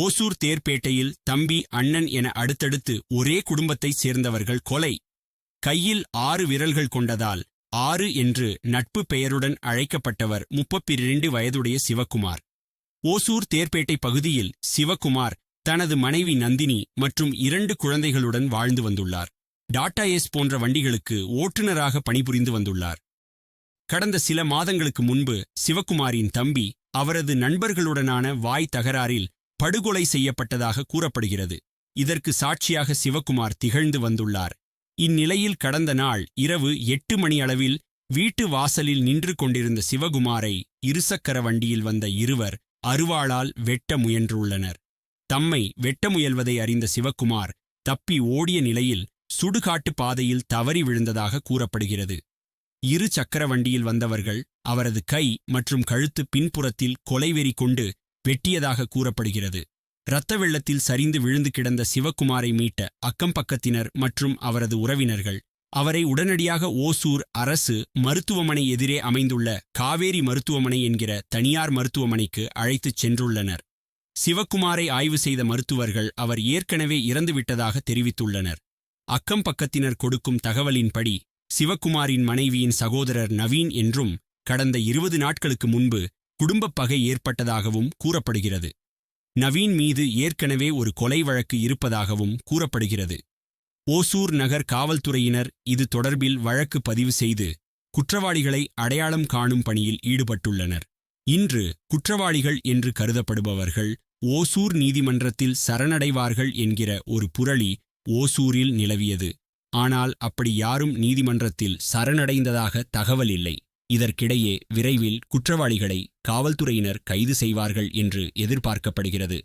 ஓசூர் தேர்பேட்டையில் தம்பி அண்ணன் என அடுத்தடுத்து ஒரே குடும்பத்தைச் சேர்ந்தவர்கள் கொலை. கையில் ஆறு விரல்கள் கொண்டதால் ஆறு என்று நட்பு பெயருடன் அழைக்கப்பட்டவர் முப்பத்திரண்டு வயதுடைய சிவக்குமார் ஓசூர் தேர்பேட்டை பகுதியில் சிவக்குமார் தனது மனைவி நந்தினி மற்றும் இரண்டு குழந்தைகளுடன் வாழ்ந்து வந்துள்ளார். டாடா ஏஸ் போன்ற வண்டிகளுக்கு ஓட்டுநராக பணிபுரிந்து வந்துள்ளார். கடந்த சில மாதங்களுக்கு முன்பு சிவக்குமாரின் தம்பி அவரது நண்பர்களுடனான வாய் தகராறில் படுகொலை செய்யப்பட்டதாக கூறப்படுகிறது. இதற்கு சாட்சியாக சிவக்குமார் திகழ்ந்து வந்துள்ளார். இந்நிலையில் கடந்த நாள் இரவு எட்டு மணி அளவில் வீட்டு வாசலில் நின்று கொண்டிருந்த சிவகுமாரை இருசக்கர வண்டியில் வந்த இருவர் அருவாளால் வெட்ட முயன்றுள்ளனர். தம்மை வெட்ட முயல்வதை அறிந்த சிவக்குமார் தப்பி ஓடிய நிலையில் சுடுகாட்டு பாதையில் தவறி விழுந்ததாக கூறப்படுகிறது. இரு சக்கர வண்டியில் வந்தவர்கள் அவரது கை மற்றும் கழுத்து பின்புறத்தில் கொலைவெறி கொண்டு வெட்டியதாக கூறப்படுகிறது. இரத்த வெள்ளத்தில் சரிந்து விழுந்து கிடந்த சிவக்குமாரை மீட்ட அக்கம் பக்கத்தினர் மற்றும் அவரது உறவினர்கள் அவரை உடனடியாக ஓசூர் அரசு மருத்துவமனை எதிரே அமைந்துள்ள காவேரி மருத்துவமனை என்கிற தனியார் மருத்துவமனைக்கு அழைத்துச் சென்றுள்ளனர். சிவக்குமாரை ஆய்வு செய்த மருத்துவர்கள் அவர் ஏற்கனவே இறந்துவிட்டதாக தெரிவித்துள்ளனர். அக்கம் பக்கத்தினர் கொடுக்கும் தகவலின்படி சிவக்குமாரின் மனைவியின் சகோதரர் நவீன் என்றும் கடந்த இருபது நாட்களுக்கு முன்பு குடும்பப் பகை ஏற்பட்டதாகவும் கூறப்படுகிறது. நவீன் மீது ஏற்கனவே ஒரு கொலை வழக்கு இருப்பதாகவும் கூறப்படுகிறது. ஓசூர் நகர் காவல்துறையினர் இது தொடர்பில் வழக்கு பதிவு செய்து குற்றவாளிகளை அடையாளம் காணும் பணியில் ஈடுபட்டுள்ளனர். இன்று குற்றவாளிகள் என்று கருதப்படுபவர்கள் ஓசூர் நீதிமன்றத்தில் சரணடைவார்கள் என்கிற ஒரு புரளி ஓசூரில் நிலவியது. ஆனால் அப்படி யாரும் நீதிமன்றத்தில் சரணடைந்ததாக தகவல் இல்லை. இதற்கிடையே விரைவில் குற்றவாளிகளை காவல்துறையினர் கைது செய்வார்கள் என்று எதிர்பார்க்கப்படுகிறது.